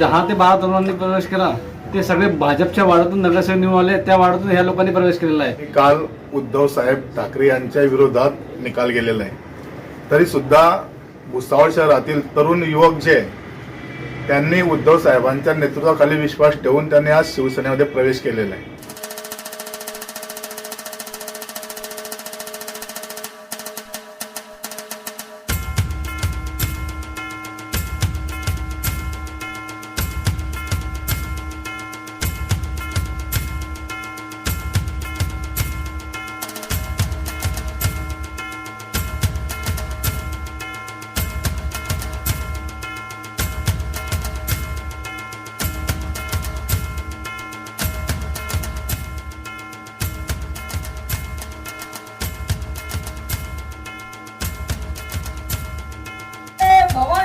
दहा ते बारा तरुणांनी प्रवेश केला. ते सगळे भाजपच्या वाड्यातून नगरसेवक निवडून आले त्या वाड्यातून ह्या लोकांनी प्रवेश केलेला आहे. काल उद्धव साहेब ठाकरे यांच्या विरोधात निकाल गेलेला आहे. तरी सुद्धा भुसावळ शहरातील तरुण युवक जे त्यांनी उद्धव साहेबांच्या नेतृत्वाखाली विश्वास ठेवून त्यांनी आज शिवसेनेमध्ये प्रवेश केलेला आहे.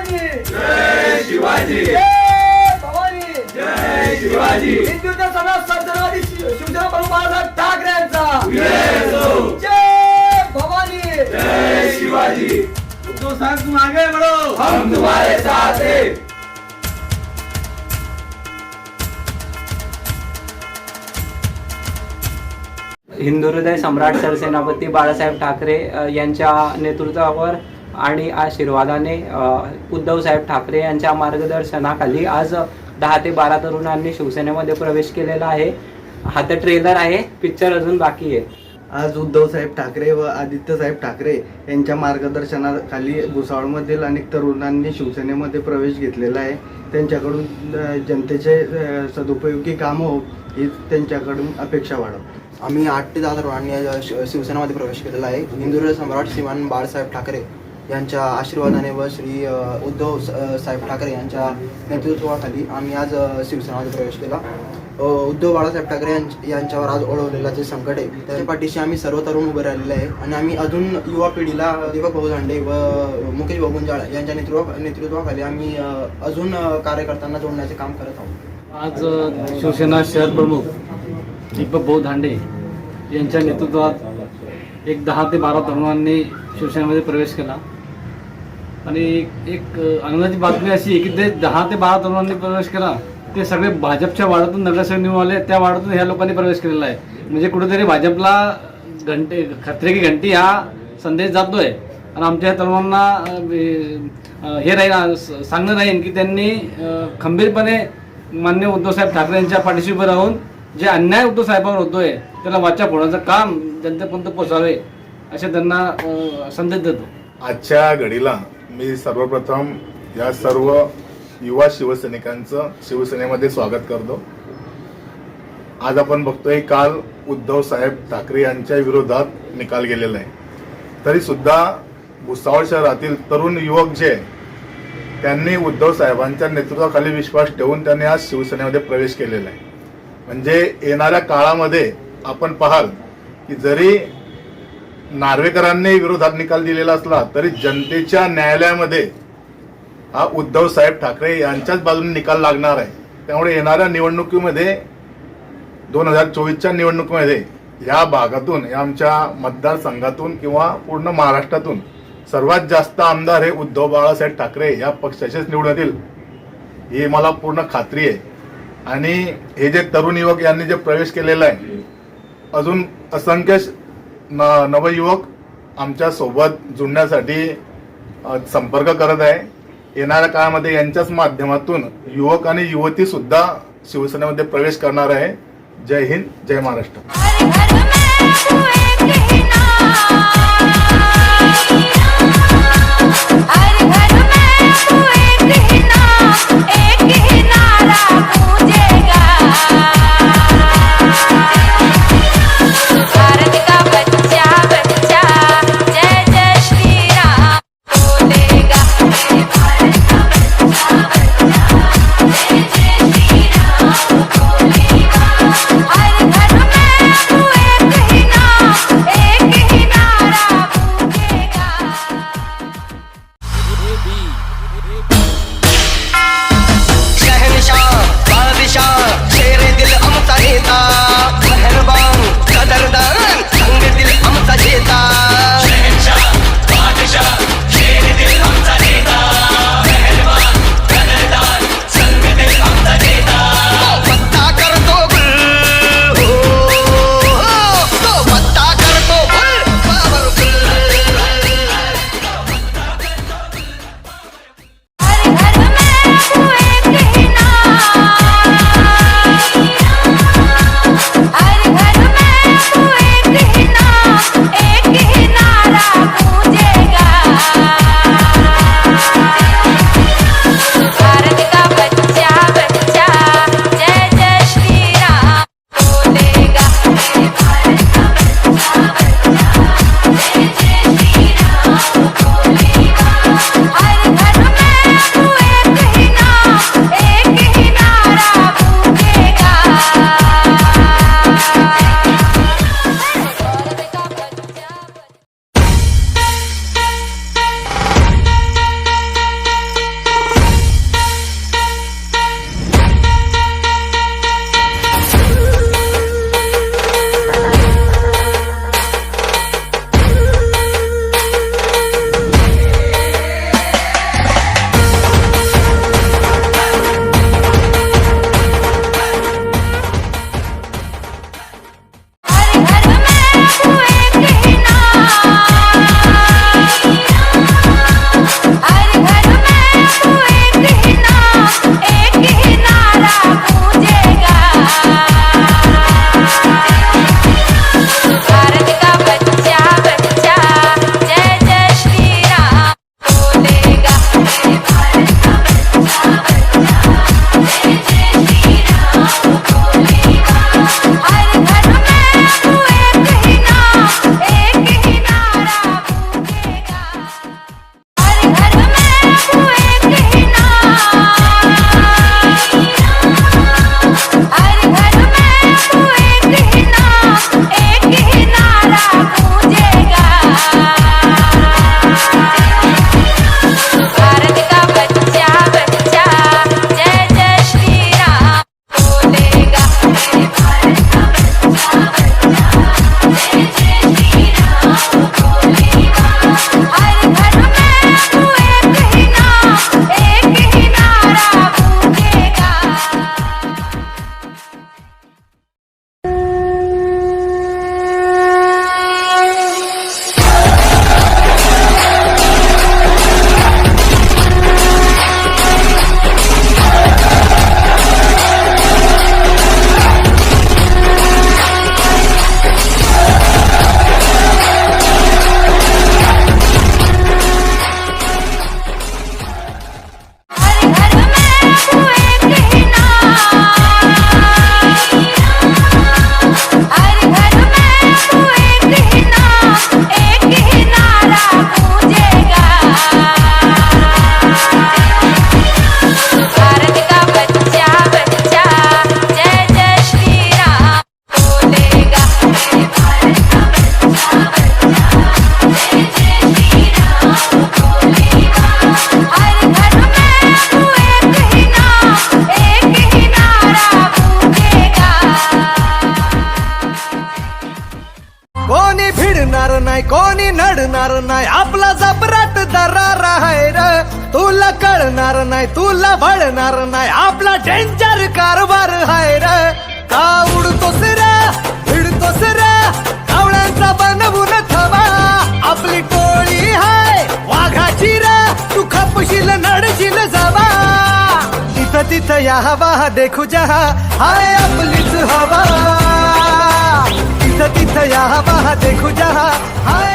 जय जय शिवाजी. जय भवानी. जय शिवाजी. हिंदुत्व समाज संतवादी शिवसेना प्रमुख बाळासाहेब ठाकरे यांचा. जय भवानी. जय शिवाजी. तो साहेब तुम आगे बढ़ो हम तुम्हारे साथ हैं. हिंदू हृदय सम्राट सरसेनापती बाळासाहेब ठाकरे यांच्या नेतृत्वावर आणि आशीर्वादाने उद्धवसाहेब ठाकरे यांच्या मार्गदर्शनाखाली आज दहा ते बारा तरुणांनी शिवसेनेमध्ये प्रवेश केलेला आहे. हा तर ट्रेलर आहे पिक्चर अजून बाकी आहे. आज उद्धवसाहेब ठाकरे व आदित्यसाहेब ठाकरे यांच्या मार्गदर्शनाखाली भुसावळमधील अनेक तरुणांनी शिवसेनेमध्ये प्रवेश घेतलेला आहे. त्यांच्याकडून जनतेचे सदुपयोगी कामं हो ही त्यांच्याकडून अपेक्षा वाढव आम्ही आठ ते दहा तरुणांनी शिवसेनेमध्ये प्रवेश केलेला आहे. हिंदू सम्राट श्रीमान बाळासाहेब ठाकरे यांच्या आशीर्वादाने व श्री उद्धव साहेब ठाकरे यांच्या नेतृत्वाखाली आम्ही आज शिवसेनेमध्ये प्रवेश केला. उद्धव बाळासाहेब ठाकरे यांच- यांच्यावर आज ओढवलेला जे संकट आहे त्या पाठीशी आम्ही सर्व तरुण उभे राहिलेले आहे आणि आम्ही अजून युवा पिढीला दीपक भाऊ झांडे व मुकेश गुंजाळ यांच्या नेतृत्वा नेतृत्वाखाली आम्ही अजून कार्यकर्त्यांना जोडण्याचे काम करत आहोत. आज शिवसेना शहर प्रमुख दीपक भाऊ धांडे यांच्या नेतृत्वात एक दहा ते बारा तरुणांनी शिवसेनेमध्ये प्रवेश केला. आणि एक- एक आनंदाची बातमी अशी आहे की ते दहा ते बारा तरुणांनी प्रवेश केला ते सगळे भाजपच्या वाड्यातून नगरसेवक निवडून आले. त्या वाड्यातून ह्या लोकांनी प्रवेश केलेला आहे. म्हणजे कुठेतरी भाजपला घंटे खत्रे की घंटी हा संदेश जातोय. आणि आमच्या या तरुणांना हे राहील सांगणं राहील की त्यांनी खंबीरपणे मान्य उद्धवसाहेब ठाकरे यांच्या पाठीशी उभं राहून जे अन्याय उद्धव साहेबांवर होतोय त्याला वाचा फोडण्याचं काम जनतेपर्यंत पोचावे असे त्यांना संदेश देतो. आजच्या घडीला मी सर्वप्रथम या सर्व युवा शिवसैनिकांचं शिवसेनेमध्ये स्वागत करतो. आज आपण बघतोय काल उद्धव साहेब ठाकरे यांच्या विरोधात निकाल गेलेला आहे. तरी सुद्धा भुसावळ शहरातील तरुण युवक जे त्यांनी उद्धव साहेबांच्या नेतृत्वाखाली विश्वास ठेवून त्यांनी आज शिवसेनेमध्ये प्रवेश केलेला आहे. म्हणजे येणाऱ्या काळामध्ये आपण पाहाल की जरी नार्वेकरांनी विरोधात निकाल दिलेला असला तरी जनतेच्या न्यायालयामध्ये हा उद्धव साहेब ठाकरे यांच्याच बाजूने निकाल लागणार आहे. त्यामुळे येणाऱ्या निवडणुकीमध्ये दोन हजार चोवीसच्या निवडणुकीमध्ये या भागातून या आमच्या मतदारसंघातून किंवा पूर्ण महाराष्ट्रातून सर्वात जास्त आमदार हे उद्धव बाळासाहेब ठाकरे या पक्षाचेच निवडून येतील ही मला पूर्ण खात्री आहे. आणि हे जे तरुण युवक यांनी जे प्रवेश केलेला आहे अजून असंख्य न नवयुवक आमच्यासोबत जुळण्यासाठी संपर्क करत आहे. येणाऱ्या काळामध्ये यांच्याच माध्यमातून युवक आणि युवती सुद्धा शिवसेनेमध्ये प्रवेश करणार आहे. जय हिंद जय महाराष्ट्र. Wait. away. नाही कोणी नडणार नाही आपला जबराट दरार आहे र. तुला कळणार नाही तुला भळणार नाही आपला डेंजर कारभार आहे र. का उडतोस रे? भिडतोस रे? कावळ्यांचा बनवून थवा. आपली टोळी हाय वाघाची रे. तू खपशील नडशील जावा. तिथं तिथं या हवा देखू जहा. हाय आपलीच हवा. तिथं तिथं या हवा देखू जहा. हाय